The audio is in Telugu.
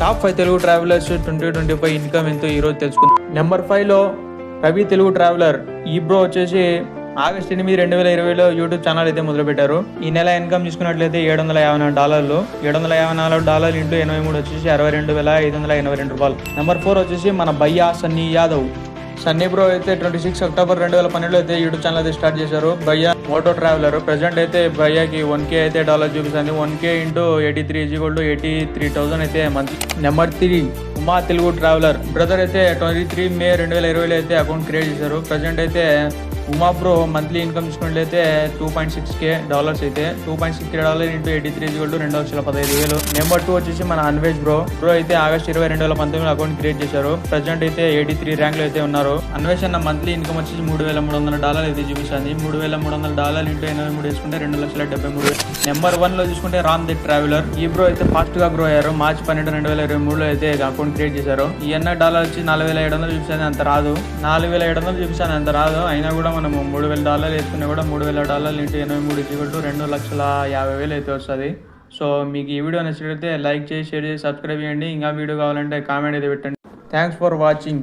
Top five Telugu travellers twenty twenty five income ఎంతో ఈరోజు తెలుసుకుందాం. నెంబర్ ఫైవ్లో రవి తెలుగు ట్రావెలర్ ఈ బ్రో వచ్చేసి ఆగస్ట్ ఎనిమిది రెండు వేల ఇరవైలో యూట్యూబ్ ఛానల్ అయితే మొదలుపెట్టారు. ఈ నెల ఇన్కమ్ చూసుకున్నట్లయితే ఏడు వందల యాభై నాలుగు డాలర్లు ఏడు వందల యాభై నాలుగు డాలర్లు ఇంటూ ఎనభై మూడు వచ్చేసి అరవై రెండు వేల ఐదు వందల ఎనభై రెండు రూపాయలు. నెంబర్ ఫోర్ వచ్చేసి మన భయ్యా సన్నీ యాదవ్. సన్నీ బ్రో అయితే ట్వంటీ సిక్స్ అక్టోబర్ రెండు వేల పన్నెండులో అయితే యూట్యూబ్ ఛానల్ అయితే స్టార్ట్ చేశారు. భయ్యా మోటో ట్రావెలర్ ప్రెసెంట్ అయితే భయ్యాకి వన్ కే అయితే డాలర్ చూపిస్తుంది. One K into eighty three equal gold eighty three thousand అయితే month number three Uma Telugu traveller brother అయితే ట్వంటీ త్రీ మే రెండు వేల ఇరవైలో అయితే అకౌంట్ క్రియేట్ చేశారు. ప్రజెంట్ అయితే ఉమా బ్రో మంత్లీ ఇన్కమ్ చూసుకున్నట్లయితే two point six K dollars అయితే. Two point six K dollar into eighty three equal to రెండు లక్షల పదహైదు వేలు. నెంబర్ టూ వచ్చేసి మన అన్వేష్ బ్రో బ్రో అయితే ఆగస్ట్ ఇరవై రెండు వేల పంతొమ్మిది అకౌంట్ క్రియేట్ చేశారు. ప్రజెంట్ అయితే ఎయిటీ త్రీ ర్యాంక్లో అయితే ఉన్నారు. అన్వేష్ అన్న మంత్లీ ఇన్కమ్ వచ్చేసి మూడు వేల మూడు వందల డాలర్ అయితే చూపిస్తుంది. మూడు వేల మూడు వందల డాలర్ ఇంటూ ఎనభై మూడు వేసుకుంటే రెండు లక్షల డెబ్బై మూడు నెంబర్ వన్లో చూసుకుంటే రామ్ ది ట్రావెలర్ ఈ బ్రో అయితే ఫాస్ట్గా గ్రో అయ్యారు. మార్చి పన్నెండు రెండు వేల ఇరవై మూడులో అయితే అకౌంట్ క్రియేట్ చేశారు. ఈ అన్న డాలర్ వచ్చి నాలుగు వేల ఏడు వందలు చూపిస్తాను అంత రాదు. నాలుగు వేల ఏడు వందలు చూపిస్తాను అంత రాదు. అయినా కూడా మనము మూడు వేల డాలర్లు వేసుకున్నా కూడా మూడు వేల డాలర్లు ఇంటూ ఎనభై మూడు ఈక్వల్ టు రెండు లక్షల యాభై వేలు అయితే వస్తుంది. సో మీకు ఈ వీడియో నచ్చినట్లయితే లైక్ చేసి షేర్ చేసి సబ్స్క్రైబ్ చేయండి. ఇంకా వీడియో కావాలంటే కామెంట్ అయితే పెట్టండి. Thanks for watching